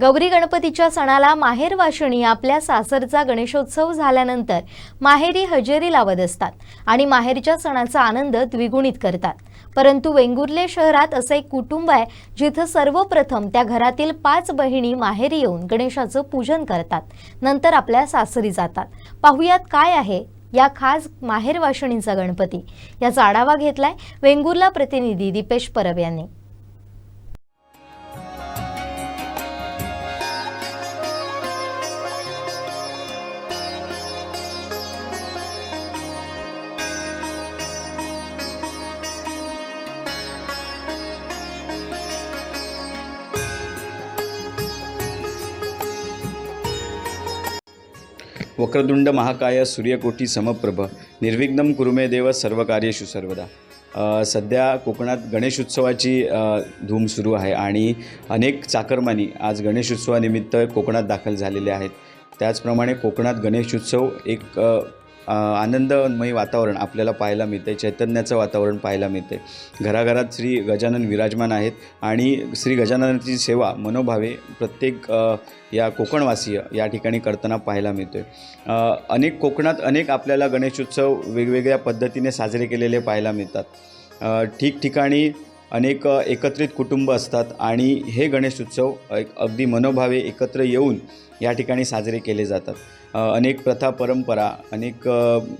गौरी गणपतीच्या सणाला माहेर वाशिणी आपल्या सासरचा गणेशोत्सव झाल्यानंतर माहेरी हजेरी लावत असतात आणि माहेरच्या सणाचा आनंद द्विगुणित करतात. परंतु वेंगुर्ले शहरात असं एक कुटुंब आहे जिथं सर्वप्रथम त्या घरातील पाच बहिणी माहेरी येऊन गणेशाचं पूजन करतात. नंतर आपल्या सासरी जातात. पाहुयात काय आहे या खास माहेरवाशिणीचा गणपती? याचा आढावा घेतलाय वेंगुर्ला प्रतिनिधी दीपेश परब यांनी. वक्रदुंड महाकाय सूर्यकोटी समप्रभ. निर्विघ्नम कुरुमे देव सर्व कार्येषु सर्वदा सध्या कोकणात गणेश उत्सवाची धूम सुरू आहे आणि अनेक चाकरमानी आज गणेश उत्सवानिमित्त कोकणात दाखल झालेले आहेत. त्याचप्रमाणे कोकणात गणेशोत्सव एक आनंदमय वातावरण आपल्याला पाहायला मिळते चैतन्याचं वातावरण पाहायला मिळते घराघरात श्री गजानन विराजमान आहेत आणि श्री गजाननाची सेवा मनोभावे प्रत्येक या कोकणवासीय या ठिकाणी करताना पाहायला मिळतो आहे अनेक कोकणात अनेक आपल्याला गणेशोत्सव वेगवेगळ्या पद्धतीने साजरे केलेले पाहायला मिळतात. ठिकठिकाणी अनेक एकत्रित कुटुंब असतात आणि हे गणेशोत्सव उत्सव अगदी मनोभावे एकत्र येऊन या ठिकाणी साजरे केले जातात. अनेक प्रथा परंपरा अनेक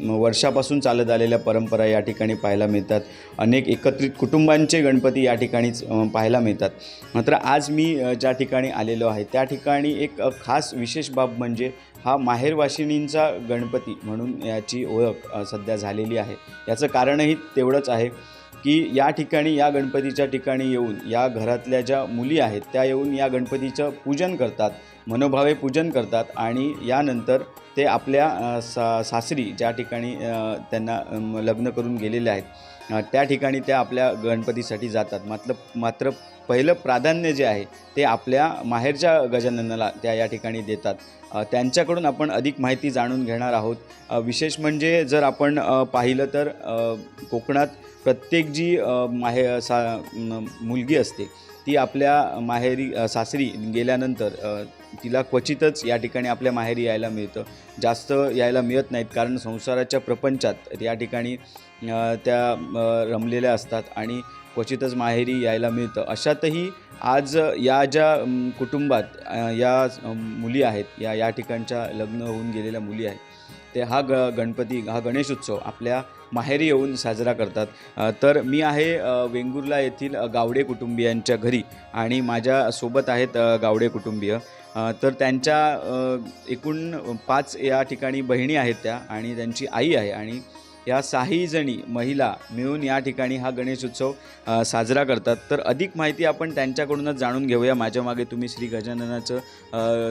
वर्षापासून चालत आलेल्या परंपरा या ठिकाणी पाहायला मिळतात. अनेक एकत्रित कुटुंबांचे गणपती या ठिकाणीच पाहायला मिळतात. मात्र आज मी ज्या ठिकाणी आलेलो आहे त्या ठिकाणी एक खास विशेष बाब म्हणजे हा माहेरवाशिणींचा गणपती म्हणून याची ओळख सध्या झालेली आहे. याचं कारणही तेवढंच आहे की या ठिकाणी या गणपतीच्या ठिकाणी येऊन या घरातल्या ज्या मुली आहेत त्या येऊन या गणपतीचं पूजन करतात. मनोभावे पूजन करतात आणि यानंतर ते आपल्या सा सासरी ज्या ठिकाणी त्यांना लग्न करून गेलेले आहेत त्या ठिकाणी त्या आपल्या गणपतीसाठी जातात. मात्र मात्र पहिलं प्राधान्य जे आहे ते आपल्या माहेरच्या गजाननाला त्या या ठिकाणी देतात. त्यांच्याकडून आपण अधिक माहिती जाणून घेणार आहोत. विशेष म्हणजे जर आपण पाहिलं तर कोकणात प्रत्येक जी माहे सा मुलगी असते ती आपल्या माहेरी सासरी गेल्यानंतर तिला क्वचितच या ठिकाणी आपल्या माहेरी यायला मिळतं. जास्त यायला मिळत नाहीत कारण संसाराच्या प्रपंचात या ठिकाणी त्या रमलेल्या असतात आणि क्वचितच माहेरी यायला मिळतं. अशातही आज या ज्या कुटुंबात या मुली आहेत या या ठिकाणच्या लग्न होऊन गेलेल्या मुली आहेत ते हा ग गणपती हा गणेशोत्सव आपल्या माहेरी येऊन साजरा करतात. तर मी आहे वेंगुर्ला येथील गावडे कुटुंबियांच्या घरी आणि माझ्यासोबत आहेत गावडे कुटुंबीय. तर त्यांच्या एकूण पाच या ठिकाणी बहिणी आहेत त्या आणि त्यांची आई आहे आणि या साहीजणी महिला मिळून या ठिकाणी हा गणेशोत्सव उत्सव साजरा करतात. तर अधिक माहिती आपण त्यांच्याकडूनच जाणून घेऊया. माझ्या मागे तुम्ही श्री गजाननाचं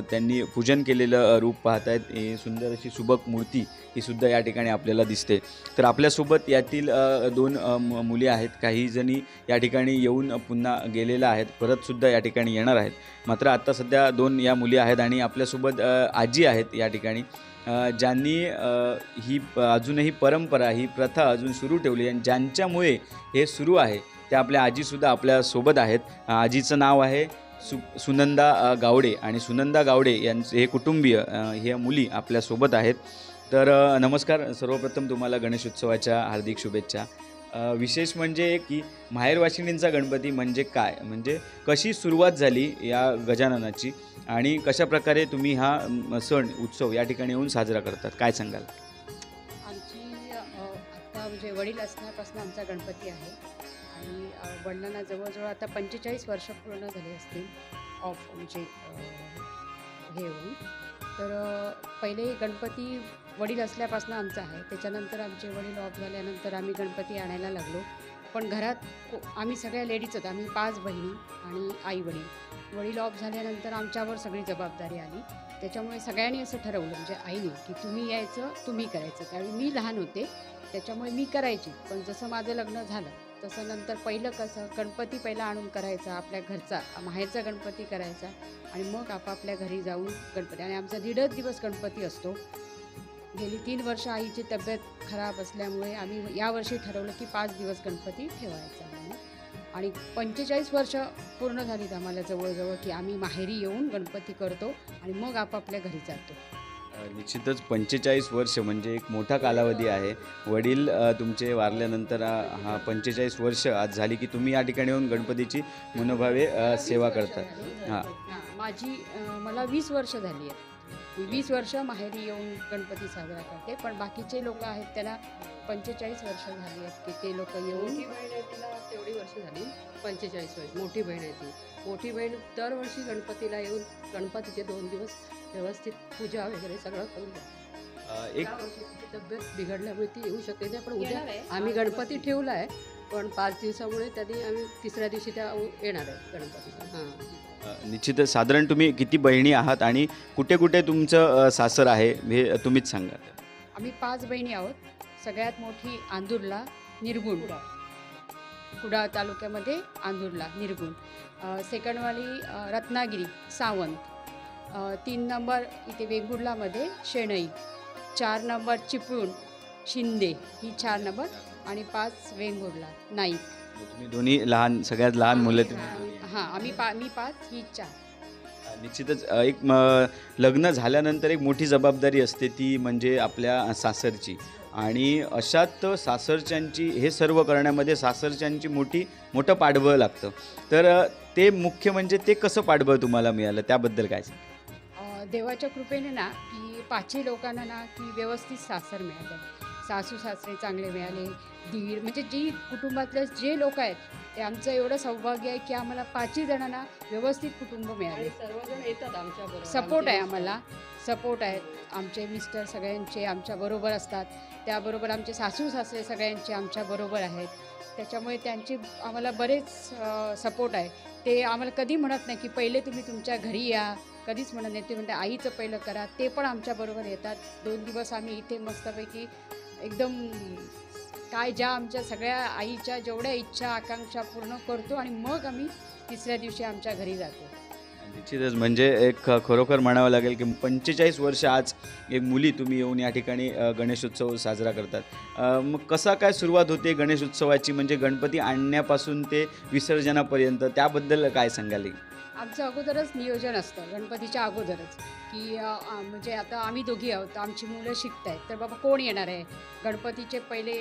त्यांनी पूजन केलेलं रूप पाहतायत. ही सुंदर अशी सुबक मूर्ती ही सुद्धा या ठिकाणी आपल्याला दिसते. तर आपल्यासोबत यातील दोन मु- मुली आहेत. काही जणी या ठिकाणी येऊन पुन्हा गेलेल्या आहेत. परतसुद्धा या ठिकाणी येणार आहेत. मात्र आत्ता सध्या दोन या मुली आहेत आणि आपल्यासोबत आजी आहेत या ठिकाणी. ज्यांनी ही अजूनही परंपरा ही प्रथा अजून सुरू ठेवली आणि ज्यांच्यामुळे हे सुरू आहे त्या आपल्या आजीसुद्धा आपल्यासोबत आहेत. आजीचं नाव आहे सु सुनंदा गावडे आणि सुनंदा गावडे यांचे हे कुटुंबीय हे ह्या मुली आपल्यासोबत आहेत. तर नमस्कार. सर्वप्रथम तुम्हाला गणेशोत्सवाच्या हार्दिक शुभेच्छा. विशेष म्हणजे की माहेरवाशिणींचा गणपती म्हणजे काय? म्हणजे कशी सुरुवात झाली या गजाननाची? आणि कशा प्रकारे तुम्ही हा सण उत्सव या ठिकाणी येऊन साजरा करतात? काय सांगाल? आमची आत्ता म्हणजे वडील असण्यापासून आमचा गणपती आहे. आणि वडिलांना जवळजवळ आता पंचेचाळीस वर्ष पूर्ण झाले असतील ऑफ म्हणजे हे होऊन. तर पहिले गणपती वडील असल्यापासून आमचा आहे. त्याच्यानंतर आमचे वडील ऑफ झाल्यानंतर आम्ही गणपती आणायला लागलो. पण घरात आम्ही सगळ्या लेडीज होतो. आम्ही पाच बहिणी आणि आई वडील. वडील ऑफ झाल्यानंतर आमच्यावर सगळी जबाबदारी आली. त्याच्यामुळे सगळ्यांनी असं ठरवलं म्हणजे आईने की तुम्ही यायचं तुम्ही करायचं. त्यावेळी मी लहान होते. त्याच्यामुळे मी करायची. पण जसं माझं लग्न झालं तसं नंतर पहिलं कसं गणपती पहिला आणून करायचा आपल्या घरचा माहेरचा गणपती करायचा आणि मग आपापल्या घरी जाऊन गणपती आणि आमचा दीडच दिवस गणपती असतो. गेली तीन वर्ष आईची तब्येत खराब असल्यामुळे आम्ही यावर्षी ठरवलं की पाच दिवस गणपती ठेवायचा म्हणून. आणि पंचेचाळीस वर्ष पूर्ण झालीत आम्हाला जवळजवळ की आम्ही माहेरी येऊन गणपती करतो आणि मग आपापल्या घरी जातो. निश्चितच पंचेचाळीस वर्ष म्हणजे एक मोठा कालावधी आहे. वडील तुमचे वारल्यानंतर हा पंचेचाळीस वर्ष आज झाली की तुम्ही या ठिकाणी येऊन गणपतीची मनोभावे सेवा करतात हां. माझी मला वीस वर्ष झाली आहेत. वीस वर्ष माहेरी येऊन गणपती साजरा करते पण बाकीचे लोक आहेत त्यांना पंचेचाळीस वर्ष झाली आहेत की ते लोक येऊन मोठी बहीण आहे तिला तेवढी वर्ष झाली पंचेचाळीस वर्ष मोठी बहीण आहे ती मोठी बहीण दरवर्षी गणपतीला येऊन गणपतीचे दोन दिवस व्यवस्थित पूजा वगैरे सगळं करून एक या वर्षी तिची तब्येत बिघडल्यामुळे ती येऊ शकते नाही पण उद्या. आम्ही गणपती ठेवला आहे पण पाच दिवसामुळे त्यांनी आम्ही तिसऱ्या दिवशी त्या येणार आहे गणपतीला. हां. अ, निश्चितच साधारण तुम्ही किती बहिणी आहात आणि कुठे कुठे तुमचं अ, सासर आहे हे तुम्हीच सांगा. आम्ही पाच बहिणी आहोत. सगळ्यात मोठी आंदूरला निर्गुण. कुडाळ तालुक्यामध्ये आंदूरला निर्गुण. अ, सेकंडवाली अ, रत्नागिरी सावंत. अ, तीन नंबर इथे वेंगुर्लामध्ये शेणई. चार नंबर चिपळूण शिंदे. ही चार नंबर आणि पाच वेंगुर्ला. नाईक तुम्ही दोन्ही लहान सगळ्यात लहान मुलं तुम्ही. हां आम्ही पा मी पाच ही चार. निश्चितच अ, एक म, लग्न झाल्यानंतर एक मोठी जबाबदारी असते ती म्हणजे आपल्या सासरची. आणि अशात सासरच्यांची हे सर्व करण्यामध्ये सासरच्यांची मोठी मोठं पाठबळ लागतं. तर अ, ते मुख्य म्हणजे ते कसं पाठबळ तुम्हाला मिळालं? त्याबद्दल काय अ, देवाच्या कृपेने ना की पाचही लोकांना ना की व्यवस्थित सासर मिळालं. सासू सासरे चांगले मिळाले. दीर म्हणजे जी कुटुंबातले जे लोक आहेत ते आमचं एवढं सौभाग्य आहे की आम्हाला पाचही जणांना व्यवस्थित कुटुंब मिळाले. सर्वजण येतात आमच्या सपोर्ट आहे आम्हाला. सपोर्ट आहेत. आमचे मिस्टर सगळ्यांचे आमच्या बरोबर असतात. त्याबरोबर आमचे सासू सासरे सगळ्यांचे आमच्या बरोबर आहेत. त्याच्यामुळे त्यांची आम्हाला बरेच सपोर्ट आहे. ते आम्हाला कधी म्हणत नाही की पहिले तुम्ही तुमच्या घरी या. कधीच म्हणत नाही. ते म्हणते आईचं पहिलं करा. ते पण आमच्याबरोबर येतात. दोन दिवस आम्ही इथे मस्तपैकी एकदम काय ज्या आमच्या सगळ्या आईच्या जेवढ्या इच्छा आकांक्षा पूर्ण करतो आणि मग आम्ही तिसऱ्या दिवशी आमच्या घरी जातो. निश्चितच. म्हणजे एक खरोखर म्हणावं लागेल की पंचेचाळीस वर्ष आज एक मुली तुम्ही येऊन या ठिकाणी गणेशोत्सव साजरा करतात. मग कसा काय सुरुवात होते गणेशोत्सवाची? म्हणजे गणपती आणण्यापासून ते विसर्जनापर्यंत त्याबद्दल काय सांगाल? आमचं अगोदरच नियोजन असतं गणपतीच्या अगोदरच. की म्हणजे आता आम्ही दोघी आहोत आमची मुलं शिकत आहेत तर बाबा कोण येणार आहे? गणपतीचे पहिले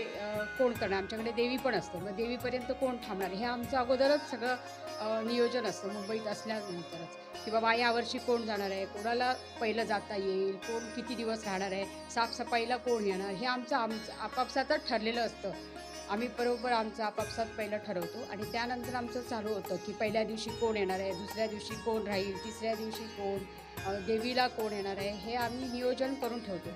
कोण करणार? आमच्याकडे देवी पण असते मग देवीपर्यंत कोण थांबणार? हे आमचं अगोदरच सगळं नियोजन असतं मुंबईत असल्यानंतरच. की बाबा यावर्षी कोण जाणार आहे? कोणाला पहिलं जाता येईल? कोण किती दिवस राहणार आहे? साफसफाईला कोण येणार? हे आमचं आमचं आपापसातच ठरलेलं असतं. आम्ही बरोबर आमचं आपापसात पहिलं ठरवतो आणि त्यानंतर आमचं चालू होतं की पहिल्या दिवशी कोण येणार आहे दुसऱ्या दिवशी कोण राहील तिसऱ्या दिवशी कोण देवीला कोण येणार आहे हे आम्ही नियोजन करून ठेवतो.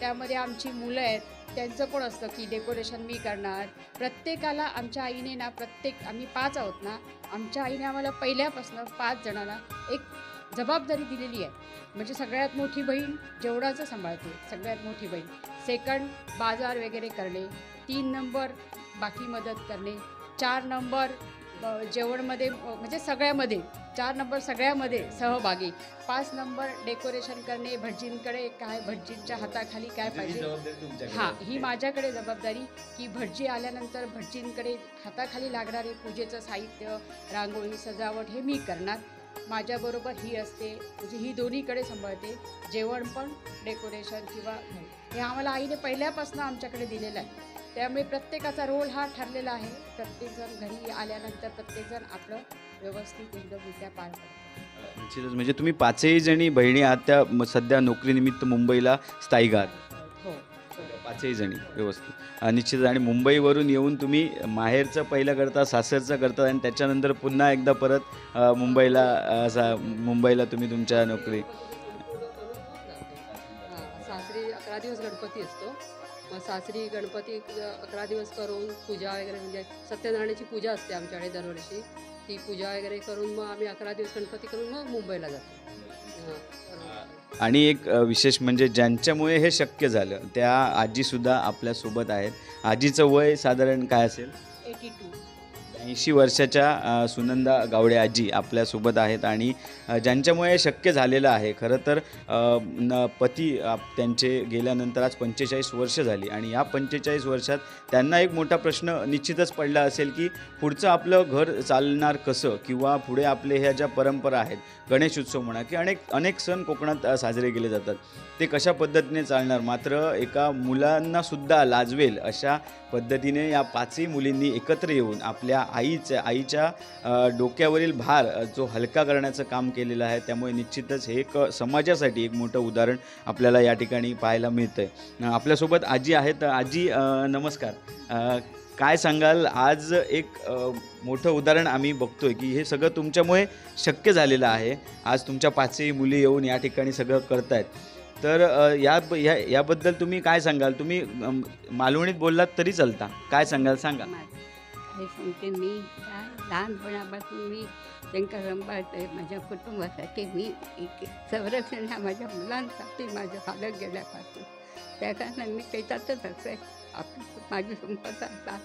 त्यामध्ये आमची मुलं आहेत त्यांचं पण असतं की डेकोरेशन मी करणार. प्रत्येकाला आमच्या आईने ना प्रत्येक आम्ही पाच आहोत ना आमच्या आईने आम्हाला पहिल्यापासून पाच जणांना एक जबाबदारी दिलेली आहे. म्हणजे सगळ्यात मोठी बहीण जेवढाचं सांभाळते सगळ्यात मोठी बहीण. सेकंड बाजार वगैरे करणे तीन नंबर बाकी मदत करणे चार नंबर जेवणमध्ये म्हणजे सगळ्यामध्ये चार नंबर सगळ्यामध्ये सहभागी. पाच नंबर डेकोरेशन करणे भटजींकडे काय भटजींच्या हाताखाली काय पाहिजे? हां ही माझ्याकडे जबाबदारी की भटजी आल्यानंतर भटजींकडे हाताखाली लागणारे पूजेचं साहित्य रांगोळी सजावट हे मी करणार. माझ्याबरोबर ही असते म्हणजे ही दोन्हीकडे सांभाळते. जेवण पण डेकोरेशन किंवा. हे आम्हाला आईने पहिल्यापासून आमच्याकडे दिलेलं आहे. त्यामुळे प्रत्येकाचा रोल हा ठरलेला आहे. प्रत्येकजण घरी आल्यानंतर प्रत्येकजण आपलं व्यवस्थित एकदमरित्या पार पडतं निश्चितच. म्हणजे तुम्ही पाचही जणी बहिणी आहात त्या सध्या नोकरीनिमित्त मुंबईला स्थायिक आहात. हो. पाचही जणी व्यवस्थित. निश्चित आणि मुंबईवरून येऊन तुम्ही माहेरचं पहिलं करता सासरचं करता आणि त्याच्यानंतर पुन्हा एकदा परत अ, मुंबईला असा मुंबईला तुम्ही तुमच्या नोकरी हां, सासरी अकरा दिवस गणपती असतो. मग सासरी गणपती अकरा दिवस करून पूजा वगैरे म्हणजे सत्यनारायणाची पूजा असते आमच्याकडे दरवर्षी. ती पूजा वगैरे करून मग आम्ही अकरा दिवस गणपती करून मग मुंबईला जातो. हां. आणि एक विशेष म्हणजे ज्यांच्यामुळे हे शक्य झालं त्या आजीसुद्धा आपल्यासोबत आहेत. आजीचं वय साधारण काय असेल? एटी टू ऐंशी वर्षाच्या सुनंदा गावडे आजी आपल्यासोबत आहेत आणि ज्यांच्यामुळे हे शक्य झालेलं आहे. खरं तर न पती त्यांचे गेल्यानंतर आज पंचेचाळीस वर्ष झाली आणि या पंचेचाळीस वर्षात त्यांना एक मोठा प्रश्न निश्चितच पडला असेल की पुढचं आपलं घर चालणार कसं किंवा पुढे आपले ह्या ज्या परंपरा आहेत गणेश उत्सव म्हणा की अनेक अनेक सण कोकणात साजरे केले जातात. ते कशा पद्धतीने चालणार? मात्र एका मुलांनासुद्धा लाजवेल अशा पद्धतीने या पाचही मुलींनी एकत्र येऊन आपल्या आईच्या आईच्या डोक्यावरील भार जो हलका करण्याचं काम केलेलं आहे त्यामुळे निश्चितच हे एक समाजासाठी एक मोठं उदाहरण आपल्याला या ठिकाणी पाहायला मिळतं आहे आपल्यासोबत आजी आहेत. आजी नमस्कार. काय सांगाल? आज एक मोठं उदाहरण आम्ही बघतोय की हे सगळं तुमच्यामुळे शक्य झालेलं आहे. आज तुमच्या पाचही मुली येऊन या ठिकाणी सगळं करतायत. तर या या याबद्दल तुम्ही काय सांगाल? तुम्ही मालवणीत बोललात तरी चालता. काय सांगाल? सांगा. हे सांगते मी. काय लहानपणापासून मी त्यांना सांभाळते माझ्या कुटुंबासाठी मी एक संरक्षण ह्या माझ्या मुलांसाठी माझं हालत गेल्यापासून त्या कारणाने मी त्याच्यातच असते. आपली माझी संपत असतात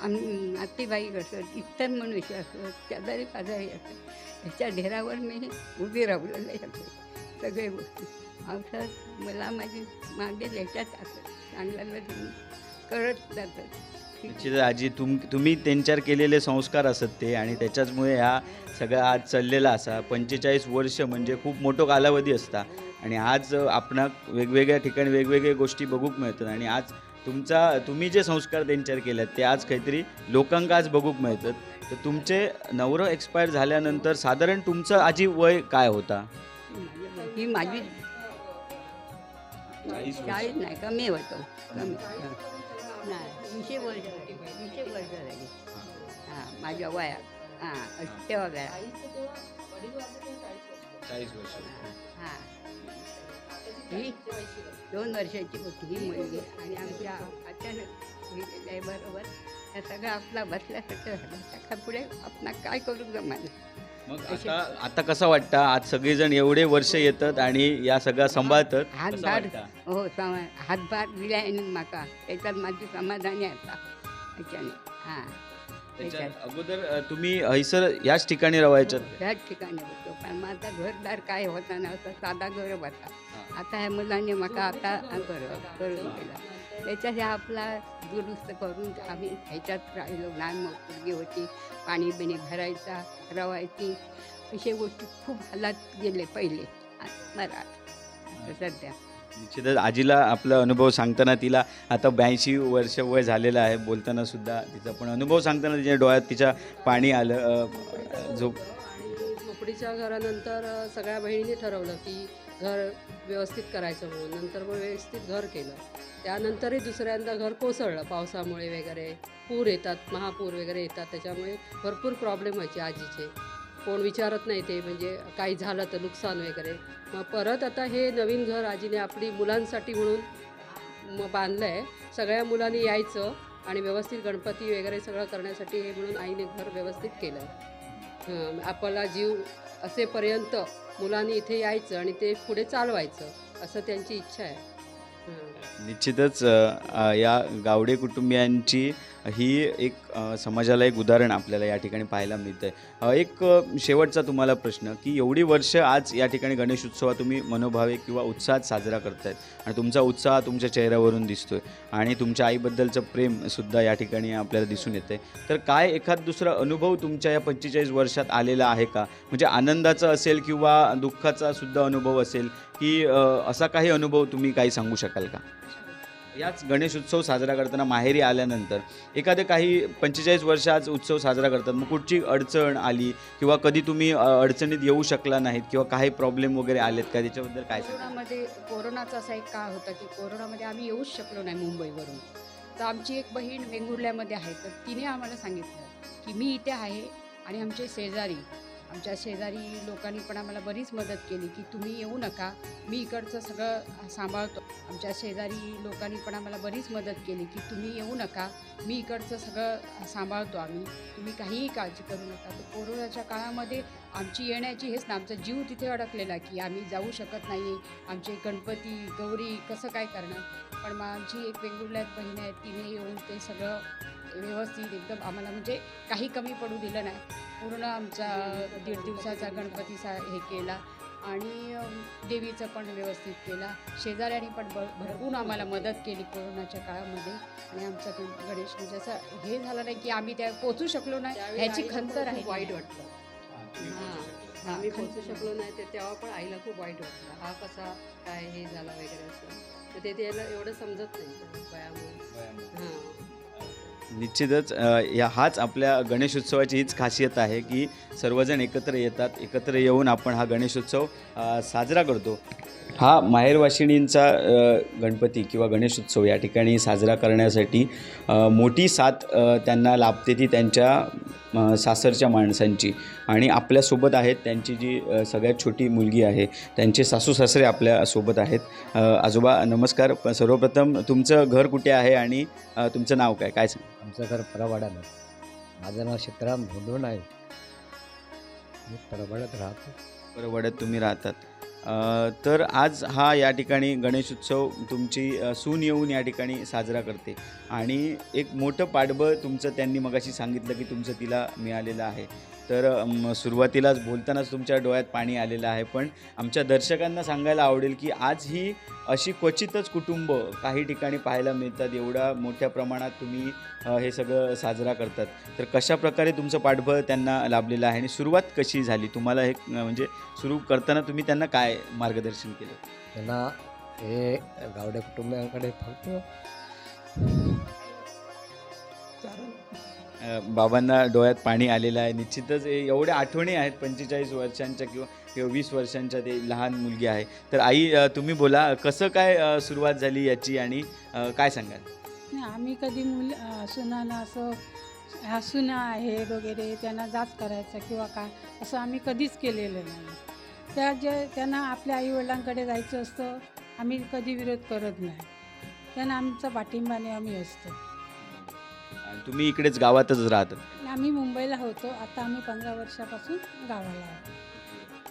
आम्ही नातेवाईक असत इतर मनुष्य असत शेजारी पाजारी असत ह्याच्या ढेरावर मी उभी राहलेले असते. सगळे गोष्टी. औषध मला माझी मागे ह्याच्यात असत चांगल्याला करत जातं. निश्चित आजी तुम तुम्ही त्यांच्यावर केलेले संस्कार असत ते आणि त्याच्याचमुळे ह्या सगळ्या आज चाललेला असा. पंचेचाळीस वर्ष म्हणजे खूप मोठं कालावधी असता आणि आज आपण वेगवेगळ्या ठिकाणी वेगवेगळ्या गोष्टी बघूक मिळतात आणि आज तुमचा तुम्ही जे संस्कार त्यांच्यावर केलेत ते आज काहीतरी लोकांक आज बघूक मिळतात. तर तुमचे नवरं एक्सपायर झाल्यानंतर साधारण तुमचं आजी वय काय होता? ही माझी. चाळीस नाही कमी होतो. कमी नाही वीसशे वर्ष झाली वीसशे वर्ष झाली हां माझ्या वयात हां तेव्हा वेळा चाळीस वर्ष. हां. ही दोन वर्षाची होती ही मुलगी आणि आमच्या अचानक ही बरोबर या सगळं आपला बसल्यासारखं झालं. त्याच्या पुढे आपण काय करू जमायला मग आता आता कसं वाटतं? आज सगळेजण एवढे वर्ष येतात आणि या सगळ्या सांभाळतात. कसं हातभार वाटतं? हो समा हातभार दिल्याने म्हाका त्याच्यात माझी समाधानी आता. त्याच्याने हां. त्याच्या अगोदर अ, तुम्ही हैसर याच ठिकाणी राहायच्यात ह्याच ठिकाणी होतो. पण माझा घरदार काय होता ना असं साधा घर होता. आता ह्या मुलांनी म्हाका आता घर करून दिला त्याच्यात ह्या आपला दुरुस्त करून आम्ही ह्याच्यात राहिलो. लहान मुलगी होती पाणी बिणी भरायचा रवायची अशा गोष्टी खूप हालात गेले पहिले. बरं आता. सध्या. निश्चितच आजीला आपला अनुभव सांगताना तिला आता ब्याऐंशी वर्ष वय झालेलं आहे. बोलताना सुद्धा तिचा पण अनुभव सांगताना तिच्या डोळ्यात तिच्या पाणी आलं आणि झोपडीच्या घरानंतर सगळ्या बहिणींनी ठरवलं की घर व्यवस्थित करायचं म्हणून नंतर मग व्यवस्थित घर केलं. त्यानंतरही दुसऱ्यांदा घर कोसळलं पावसामुळे वगैरे. पूर येतात महापूर वगैरे येतात त्याच्यामुळे भरपूर प्रॉब्लेम व्हायचे आजीचे. कोण विचारत नाही ते म्हणजे काही झालं तर नुकसान वगैरे. मग परत आता हे नवीन घर आजीने आपली मुलांसाठी म्हणून मग बांधलं आहे सगळ्या मुलांनी यायचं आणि व्यवस्थित गणपती वगैरे सगळं करण्यासाठी हे म्हणून आईने घर व्यवस्थित केलं आहे आपला जीव असेपर्यंत मुलांनी इथे यायचं आणि ते पुढे चालवायचं असं त्यांची इच्छा आहे. निश्चितच या गावडे कुटुंबियांची ही एक समाजाला एक उदाहरण आपल्याला या ठिकाणी पाहायला मिळतं आहे एक शेवटचा तुम्हाला प्रश्न की एवढी वर्ष आज या ठिकाणी गणेश उत्सवात तुम्ही मनोभावे किंवा उत्साहात साजरा करतायत आणि तुमचा उत्साह तुमच्या चेहऱ्यावरून दिसतोय आणि तुमच्या आईबद्दलचं प्रेमसुद्धा या ठिकाणी आपल्याला दिसून येतं आहे तर काय एखाद दुसरा अनुभव तुमच्या या पंचेचाळीस वर्षात आलेला आहे का? म्हणजे आनंदाचा असेल किंवा दुःखाचा सुद्धा अनुभव असेल की असा काही अनुभव तुम्ही काही सांगू शकाल का? याच गणेश उत्सव साजरा करताना माहेरी आल्यानंतर एखादे काही पंचेचाळीस वर्ष आज उत्सव साजरा करतात. मग कुठची अडचण आली किंवा कधी तुम्ही अडचणीत येऊ शकला नाहीत किंवा काही प्रॉब्लेम वगैरे आलेत का? त्याच्याबद्दल काय कोरोनामध्ये कोरोनाचा असा एक काळ होता की कोरोनामध्ये आम्ही येऊच शकलो नाही मुंबईवरून. तर आमची एक बहीण वेंगुर्ल्यामध्ये आहे. तर तिने आम्हाला सांगितलं की मी इथे आहे आणि आमचे शेजारी आमच्या शेजारी लोकांनी पण आम्हाला बरीच मदत केली की तुम्ही येऊ नका मी इकडचं सगळं सांभाळतो. आमच्या शेजारी लोकांनी पण आम्हाला बरीच मदत केली की तुम्ही येऊ नका मी इकडचं सगळं सांभाळतो आम्ही. तुम्ही काहीही काळजी करू नका. तर कोरोनाच्या काळामध्ये आमची येण्याची हेच ना आमचा जीव तिथे अडकलेला की आम्ही जाऊ शकत नाही आमचे गणपती गौरी कसं काय करणार? पण मग आमची एक वेंगुर्ल्यात बहीण आहे तिने येऊन ते सगळं व्यवस्थित एकदम आम्हाला म्हणजे काही कमी पडू दिलं नाही. पूर्ण आमचा दीड दिवसाचा गणपती सा हे केला आणि देवीचं पण व्यवस्थित केला. शेजाऱ्यांनी पण भरपूर आम्हाला मदत केली कोरोनाच्या काळामध्ये. आणि आमचा गण गणेश म्हणजे असं हे झालं नाही की आम्ही त्या पोचू शकलो नाही ह्याची खंत राहिली वाईट. वाटलं. हां आम्ही आम्ही पोचू शकलो नाही ते तेव्हा पण आईला खूप वाईट वाटलं. हा कसा काय हे झाला वगैरे असं. तर ते त्याला एवढं समजत नाही. वयामुळे हां. निश्चितच या हाच आपल्या गणेशोत्सवाची हीच खासियत आहे की सर्वजण एकत्र येतात एकत्र येऊन आपण हा गणेशोत्सव साजरा करतो. हा माहेरवाशिणींचा गणपती किंवा गणेशोत्सव या ठिकाणी साजरा करण्यासाठी मोठी साथ त्यांना लाभते ती त्यांच्या सासरच्या माणसांची. आणि आपल्यासोबत आहेत त्यांची जी सगळ्यात छोटी मुलगी आहे त्यांचे सासू सासरे आपल्यासोबत आहेत. आजोबा नमस्कार. सर्वप्रथम तुमचं घर कुठे आहे आणि तुमचं नाव काय? काय सांग? आमचं घर परवाड्यानं माझं नाव सीताराम धोंडून आहे मी राहतो. परवडत तुम्ही राहतात. तर आज हा या ठिकाणी गणेशोत्सव तुमची सून येऊन या ठिकाणी साजरा करते. आणि एक मोठं पाठबळ तुमचं त्यांनी मगाशी सांगितलं की तुमचं तिला मिळालेलं आहे. तर सुरुवातीलाच बोलतानाच तुमच्या डोळ्यात पाणी आलेलं आहे. पण आमच्या दर्शकांना सांगायला आवडेल की आज ही अशी क्वचितच कुटुंब काही ठिकाणी पाहायला मिळतात. एवढ्या मोठ्या प्रमाणात तुम्ही हे सगळं साजरा करतात. तर कशा प्रकारे तुमचं पाठबळ त्यांना लाभलेलं आहे आणि सुरुवात कशी झाली? तुम्हाला हे म्हणजे सुरू करताना तुम्ही त्यांना काय मार्गदर्शन केलं? त्यांना हे गावड्या कुटुंबियांकडे फक्त बाबांना डोळ्यात पाणी आलेलं आहे. निश्चितच एवढ्या आठवणी आहेत पंचेचाळीस वर्षांच्या किंवा किंवा वीस वर्षांच्या ते लहान मुलगी आहे. तर आई तुम्ही बोला कसं काय सुरुवात झाली याची आणि काय सांगाल? नाही आम्ही कधी मुल सुनाना असं ह्या सुना वगैरे त्यांना जाच करायचा किंवा काय असं आम्ही कधीच केलेलं नाही. त्या जे त्यांना आपल्या आईवडिलांकडे जायचं असतं आम्ही कधी विरोध करत नाही. त्यांना आमचा पाठिंबाने आम्ही असतो. आणि तुम्ही इकडेच गावातच राहतात आणि आम्ही मुंबईला होतो. आता आम्ही पंधरा वर्षापासून गावाला आहोत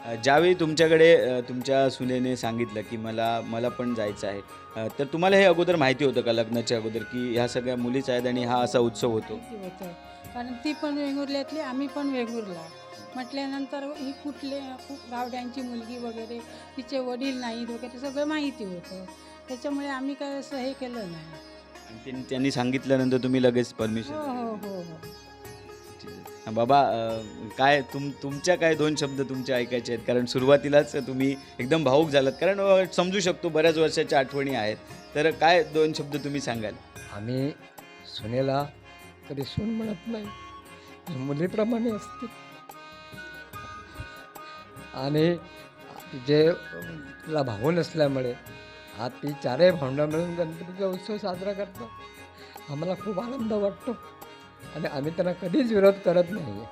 अ, ज्यावेळी तुमच्याकडे अ, तुमच्या सुनेने सांगितलं की मला मला पण जायचं आहे अ, तर तुम्हाला हे अगोदर माहिती होतं का लग्नाच्या अगोदर की ह्या सगळ्या मुलीच आहेत आणि हा असा उत्सव होतो? माहिती होतं. कारण ती पण वेंगुर्ल्यातली आम्ही पण वेंगुर्ला. म्हटल्यानंतर ही कुठले कु- गावड्यांची मुलगी वगैरे तिचे वडील नाहीत वगैरे सगळं माहिती होतं. त्याच्यामुळे आम्ही काय असं हे केलं नाही. आणि त्यांनी- त्यांनी सांगितल्यानंतर तुम्ही लगेच हो परमिशन हो हो. हो बाबा अ, काय तुम तुमच्या काय दोन शब्द तुमचे ऐकायचे आहेत? कारण सुरुवातीलाच तुम्ही एकदम भाऊक झालात. कारण अ, समजू शकतो बऱ्याच वर्षाच्या आठवणी आहेत. तर काय दोन शब्द तुम्ही सांगाल? आम्ही सुनेला कधी सून म्हणत नाही. मुलीप्रमाणे असते. आणि जे तिला भाऊ नसल्यामुळे आज ती चारही भावंडं मिळून गणपतीचा उत्सव साजरा करतात आम्हाला खूप आनंद वाटतो. आणि आम्ही त्यांना कधीच विरोध करत नाही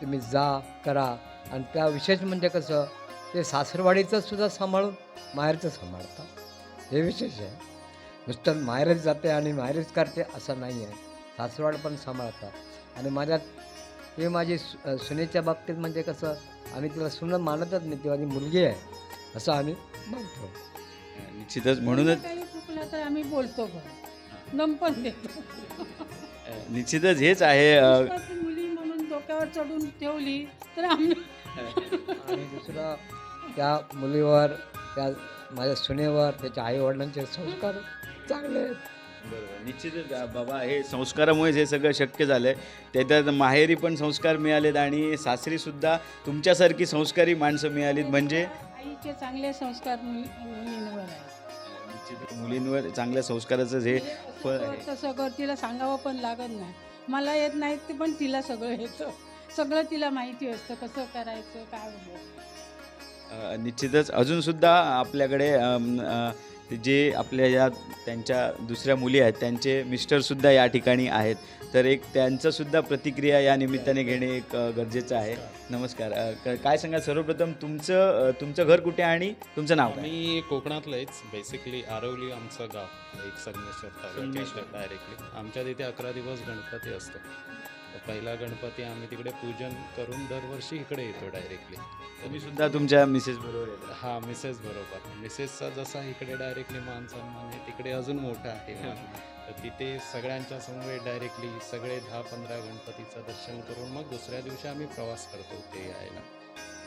तुम्ही जा करा. आणि त्या विशेष म्हणजे कसं ते सासरवाडीचं सुद्धा सांभाळून माहेरचं सांभाळतात. हे विशेष आहे. नुसतं माहेरच जाते आणि माहेरच करते असं नाही आहे सासरवाड पण सांभाळतात. आणि माझ्यात हे माझी सु सुनेच्या बाबतीत म्हणजे कसं आम्ही तिला सुन मानतच नाही ती माझी मुलगी आहे असं आम्ही मानतो निश्चितच म्हणूनच काही चुकलं तर आम्ही बोलतो पण. देतो. निश्चितच हेच आहे अ, विश्वासी मुली म्हणून डोक्यावर चढून ठेवली तर आम्ही आणि दुसरं त्या मुलीवर त्या माझ्या सुनेवर त्याच्या आईवडिलांचे संस्कार चांगले आहेत. बरोबर. निश्चितच बाबा हे संस्कारामुळेच हे सगळं शक्य झालं आहे त्याच्यात माहेरी पण संस्कार मिळालेत आणि सासरीसुद्धा तुमच्यासारखी संस्कारी माणसं मिळालीत. म्हणजे आईचे चांगले संस्कार मुली मुलींवर आहे निश्चित मुलींवर चांगल्या संस्काराचं हे कर तिला सांगावं पण लागत नाही. मला येत नाही ते पण तिला सगळं येतं. सगळं तिला माहिती असतं कसं करायचं काय निश्चितच. अजूनसुद्धा आपल्याकडे जे आपल्या या त्यांच्या दुसऱ्या मुली आहेत त्यांचे मिस्टरसुद्धा या ठिकाणी आहेत. तर एक त्यांचंसुद्धा प्रतिक्रिया या निमित्ताने घेणे एक गरजेचं आहे. नमस्कार. काय सांगा सर्वप्रथम तुमचं तुमचं घर कुठे आहे आणि तुमचं नाव मी कोकणातलंच बेसिकली आरवली आमचं गाव एक संगमेश्वर डायरेक्टली आमच्या तिथे अकरा दिवस गणपती असतो. पहिला गणपती आम्ही तिकडे पूजन करून दरवर्षी इकडे येतो डायरेक्टली तुम्ही सुद्धा तुमच्या मिसेस बरोबर येता. हा मिसेस बरोबर मिसेसचा जसा इकडे डायरेक्टली मान सन्मान आहे तिकडे अजून मोठा आहे. तर तिथे सगळ्यांच्या समोर डायरेक्टली सगळे दहा पंधरा गणपतीचं दर्शन करून मग दुसऱ्या दिवशी आम्ही प्रवास करतो ते यायला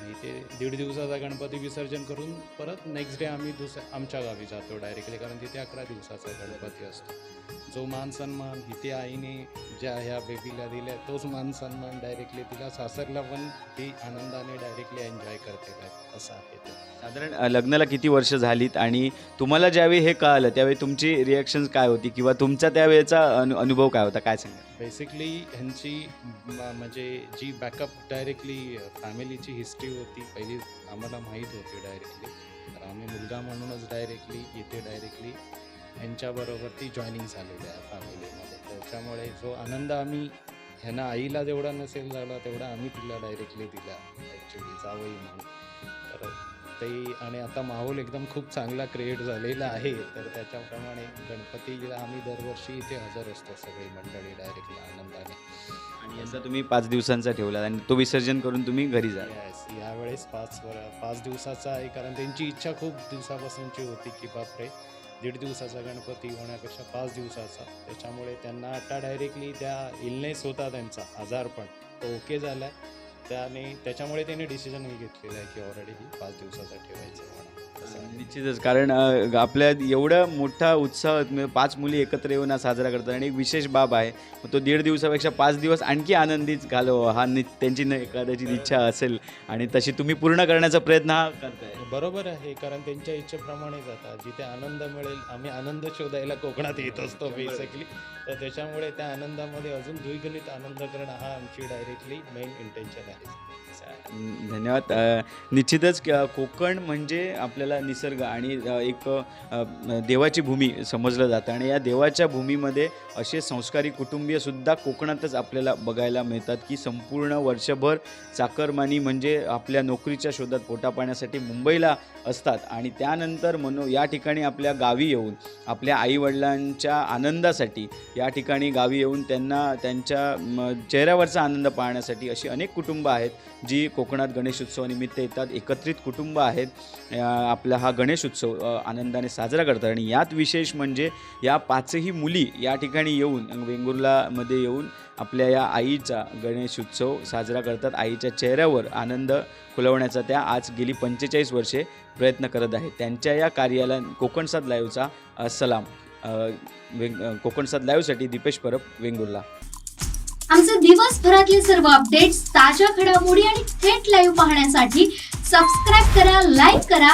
आणि ते दीड दिवसाचा गणपती विसर्जन करून परत नेक्स्ट डे आम्ही दुसऱ्या आमच्या गावी जातो डायरेक्टली कारण तिथे अकरा दिवसाचा गणपती असतो. जो मान सन्मान इथे आईने ज्या ह्या बेबीला दिल्या तोच मान सन्मान डायरेक्टली तिला. सासरला पण ती आनंदाने डायरेक्टली एन्जॉय करते काय असं आहे ते. साधारण लग्नाला किती वर्ष झालीत आणि तुम्हाला ज्यावेळी हे कळालं त्यावेळी तुमची रिॲक्शन काय होती? किंवा तुमचा त्यावेळेचा अनु अनुभव काय होता? काय सांगा बेसिकली ह्यांची म्हणजे जी बॅकअप डायरेक्टली फॅमिलीची हिस्ट्री होती. पहिली आम्हाला माहीत होती डायरेक्टली तर आम्ही मुलगा म्हणूनच डायरेक्टली इथे डायरेक्टली ह्यांच्याबरोबर ती जॉईनिंग झालेली आहे फॅमिलीमध्ये त्याच्यामुळे जो आनंद आम्ही ह्यांना आईला जेवढा नसेल झाला तेवढा आम्ही तिला डायरेक्टली दिला ॲक्च्युली जावई म्हणून. तर ते आणि आता माहोल एकदम खूप चांगला क्रिएट झालेला आहे. तर त्याच्याप्रमाणे गणपतीला आम्ही दरवर्षी इथे हजर असतो सगळी मंडळी डायरेक्टली आनंदाने. आणि यंदा तुम्ही पाच दिवसांचा ठेवला आणि तो विसर्जन करून तुम्ही घरी जा यावेळेस पाच वर पाच दिवसाचा आहे कारण त्यांची इच्छा खूप दिवसापासूनची होती की बापरे दीड दिवसाचा गणपती होण्यापेक्षा पाच दिवसाचा. त्याच्यामुळे त्यांना आता डायरेक्टली त्या इलनेस होता त्यांचा आजारपण तो ओके झाला त्याने त्याच्यामुळे त्यांनी डिसिजनही घेतलेला आहे की ऑलरेडी पाच दिवसाचा ठेवायचं म्हणून. निश्चितच. कारण आपल्या एवढा मोठा उत्साह म्हणजे पाच मुली एकत्र येऊन हा साजरा करतात आणि एक विशेष बाब आहे तो दीड दिवसापेक्षा पाच दिवस आणखी आनंदीच घालव हा नि त्यांची न एखाद्याची इच्छा असेल आणि तशी तुम्ही पूर्ण करण्याचा प्रयत्न हा करताय. बरोबर आहे कारण त्यांच्या इच्छेप्रमाणे जातात जिथे आनंद मिळेल आम्ही आनंद शोधायला कोकणात येत असतो बेसिकली तर त्याच्यामुळे त्या आनंदामध्ये अजून द्विगुणित आनंद करणं हा आमची डायरेक्टली मेन इंटेन्शन आहे. धन्यवाद. निश्चितच कोकण म्हणजे आपल्याला निसर्ग आणि एक देवाची भूमी समजलं जातं. आणि या देवाच्या भूमीमध्ये असे संस्कारी कुटुंबीयसुद्धा कोकणातच आपल्याला बघायला मिळतात की संपूर्ण वर्षभर चाकरमानी म्हणजे आपल्या नोकरीच्या शोधात पोटा पाण्यासाठी मुंबईला असतात. आणि त्यानंतर मनो या ठिकाणी आपल्या गावी येऊन आपल्या आईवडिलांच्या आनंदासाठी या ठिकाणी गावी येऊन त्यांना त्यांच्या चेहऱ्यावरचा आनंद पाहण्यासाठी अशी अनेक कुटुंबं आहेत जी कोकणात गणेशोत्सवानिमित्त येतात. एकत्रित कुटुंब आहेत. आपला हा गणेश उत्सव आनंदाने साजरा करतात. आणि यात विशेष म्हणजे या पाचही मुली या ठिकाणी येऊन वेंगुर्लामध्ये येऊन आपल्या या आईचा गणेश उत्सव साजरा करतात. आईच्या चेहऱ्यावर आनंद खुलवण्याचा त्या आज गेली पंचेचाळीस वर्षे प्रयत्न करत आहेत. त्यांच्या या कार्याला कोकणसाद लाईव्हचा सलाम. वेंग कोकणसाद लाईव्हसाठी दीपेश परब वेंगुर्ला. आमचे दिवसभरातले सर्व अपडेट्स ताज्या घडामोडी आणि थेट लाईव्ह पाहण्यासाठी सबस्क्राईब करा लाईक करा